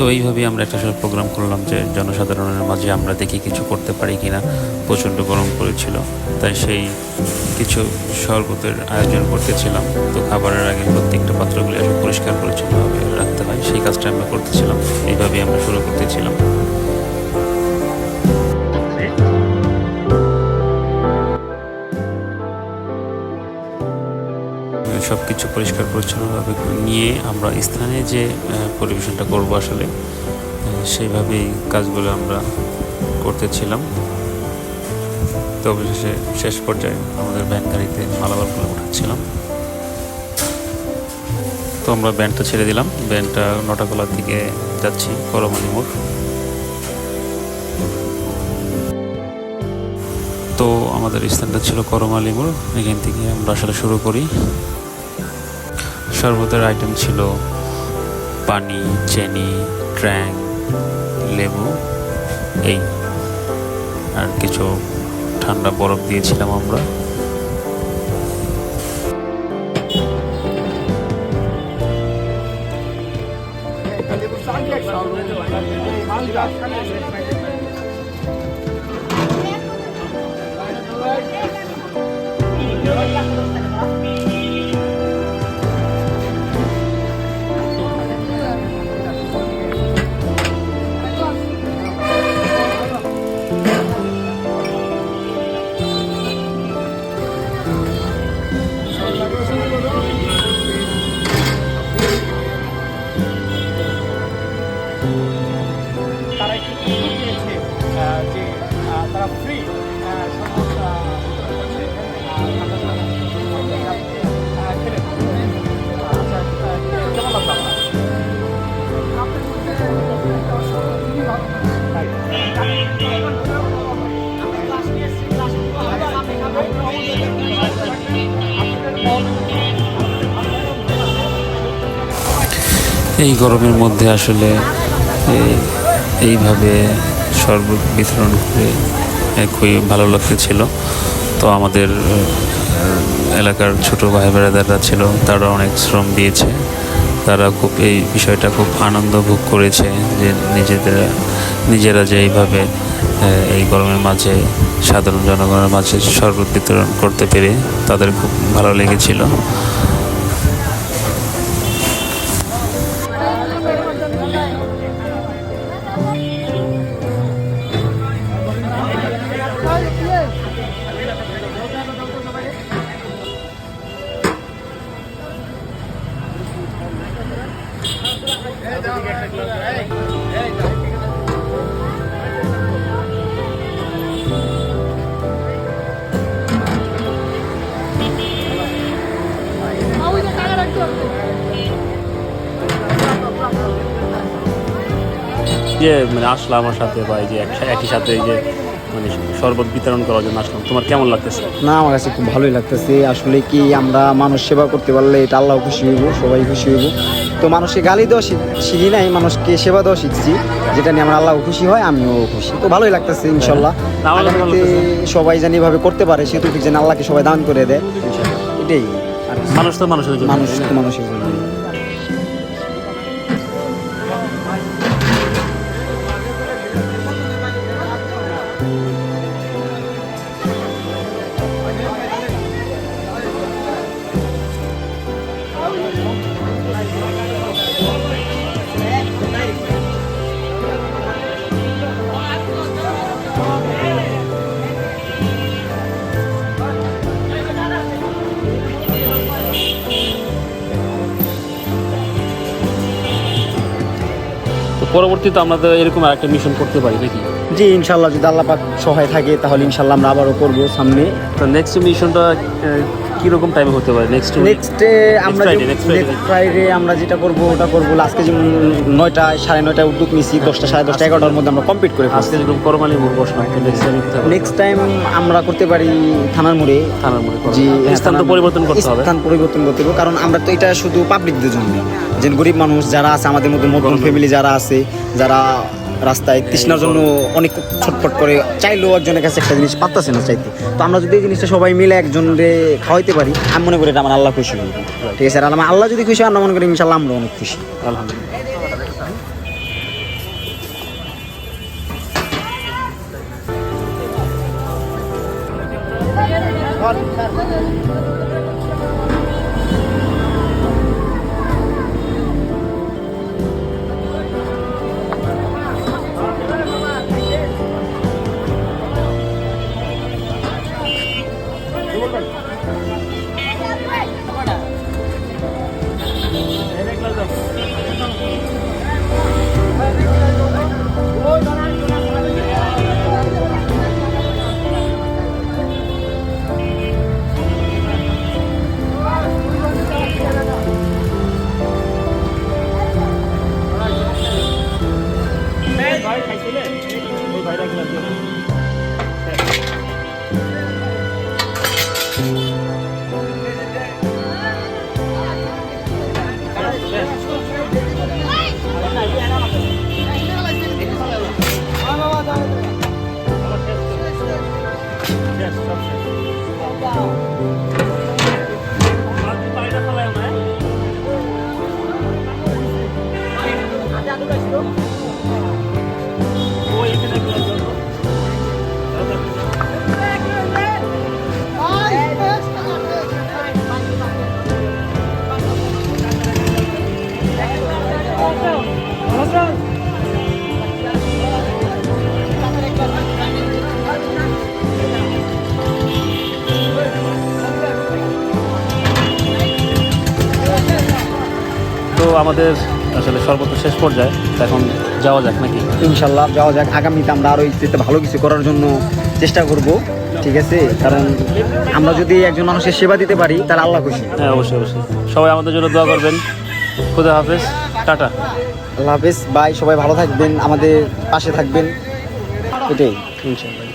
তো এইভাবেই আমরা একটা প্রোগ্রাম করলাম যে জনসাধারণের মাঝে আমরা দেখি কিছু করতে পারি কি না প্রচণ্ড গরম পড়েছিল। তাই সেই কিছু শরবতের আয়োজন করতেছিলাম। তো খাবারের আগে প্রত্যেকটা পাত্রগুলি আসলে পরিষ্কার পরিচ্ছন্নভাবে রাখতে হয়। সেই কাজটা আমরা করতেছিলাম। এইভাবেই আমরা শুরু করতেছিলাম। সব কিছু পরিষ্কার, পরিচ্ছন্নভাবে নিয়ে আমরা স্থানে যে পরিবেশনটা করব আসলে সেইভাবেই কাজগুলো আমরা করতেছিলাম। তো অবশেষে শেষ পর্যায়ে আমাদের ভ্যান গাড়িতে মালাবার মালামালগুলো উঠাচ্ছিলাম। তো আমরা ব্যান্ডটা ছেড়ে দিলাম। ব্যান্ডটা নটাকলার দিকে যাচ্ছি করমালি মোড়। তো আমাদের স্থানটা ছিল করমালি মোড়। এখান থেকে আমরা আসলে শুরু করি। শরবতের আইটেম ছিল পানি, চেনি ট্র্যাং লেবু, এই, আর কিছু ঠান্ডা বরফ দিয়েছিলাম আমরা। তারা লাগল আপনার? এই গরমের মধ্যে আসলে এই- এইভাবে শরবত বিতরণ করে খুবই ভালো লাগতেছিল তো আমাদের এলাকার ছোট ভাই বেড়াদাররা ছিল, তারা অনেক শ্রম দিয়েছে। তারা খুব, এই বিষয়টা খুব আনন্দ ভোগ করেছে যে নিজেদের, নিজেরা যে এইভাবে এই গরমের মাঝে, সাধারণ জনগণের মাঝে শরবত বিতরণ করতে পেরে তাদের খুব ভালো লেগেছিল। যে মানে আসলাম আমার সাথে বা এই যে এক- একই সাথে এই যে মানে শরবত বিতরণ করার জন্য আসলাম। তোমার কেমন লাগতেছে? না, আমার কাছে খুব ভালোই লাগতেছে। আসলে কি আমরা মানুষ সেবা করতে পারলে এটা আল্লাহ খুশি হইব, সবাই খুশি হইব। তো মানুষকে গালি দেওয়া শিখি নাই মানুষকে সেবা দেওয়া শিখছি যেটা নিয়ে আমার আল্লাহ খুশি হয় আমিও খুশি। তো ভালোই লাগতেছে ইনশাল্লাহ। কাছে ভালো আগামীতে সবাই জানি এভাবে করতে পারে সেহেতু ঠিক যেন আল্লাহকে সবাই দান করে দেয়। এটাই। আর মানুষ তো মানুষের জন্য মানুষ তো মানুষের জন্য। পরবর্তীতে আমরা এরকম একটা মিশন করতে পারি নাকি? জি ইনশাল্লাহ যদি আল্লাহ পাক সহায় থাকে তাহলে ইনশাল্লাহ আমরা আবারও করব সামনে। তো নেক্সট মিশনটা কীরকম টাইমে হতে পারে? নেক্সট নেক্সট আমরা. নেক্সট ফ্রাইডে আমরা যেটা করব ওটা করব আজকে যেমন নয়টায় সাড়ে নয়টায় উদ্যোগ নিছি দশটা সাড়ে দশটা এগারোটার মধ্যে আমরা কমপ্লিট করে আজকে যেরকম করমালি মোড় বসলাম নেক্সট টাইম? নেক্সট টাইম আমরা করতে পারি থানার মোড়ে। থানার মোড়ে। জি হ্যাঁ, স্থান তো পরিবর্তন করতে হবে। স্থান পরিবর্তন করতে হবে কারণ আমরা তো এটা শুধু পাবলিকদের জন্য। যে গরিব মানুষ যারা আছে আমাদের মধ্যে মধ্যম ফ্যামিলি যারা আছে যারা রাস্তায় হ্যাঁ, তৃষ্ণার জন্য হ্যাঁ। অনেক ছটফট করে চাইলেও একজনের কাছে একটা জিনিস পাত্তাছে না চাইতে। তো আমরা যদি এই জিনিসটা সবাই মিলে একজনরে খাওয়াইতে পারি আমি মনে করি এটা আমার আল্লাহ খুশি হবে। ঠিক আছে আর আল্লাহ যদি খুশি আমরা মনে করি ইনশাল্লাহ আমরা অনেক খুশি। আলহামদুলিল্লাহ। তো আমাদের আসলে সর্বত্র শেষ পর্যায়ে তো এখন যাওয়া যাক নাকি? ইনশাল্লাহ যাওয়া যাক। আগামীতে আমরা আরও ইচ্ছেতে ভালো কিছু করার জন্য চেষ্টা করব ঠিক আছে? কারণ আমরা যদি একজন মানুষের সেবা দিতে পারি তাহলে আল্লাহ খুশি। হ্যাঁ অবশ্যই অবশ্যই। সবাই আমাদের জন্য দোয়া করবেন। খুদা হাফেজ। টাটা। আল্লাহ হাফেজ। বাই সবাই ভালো থাকবেন আমাদের পাশে থাকবেন। এটাই ইনশাল্লাহ।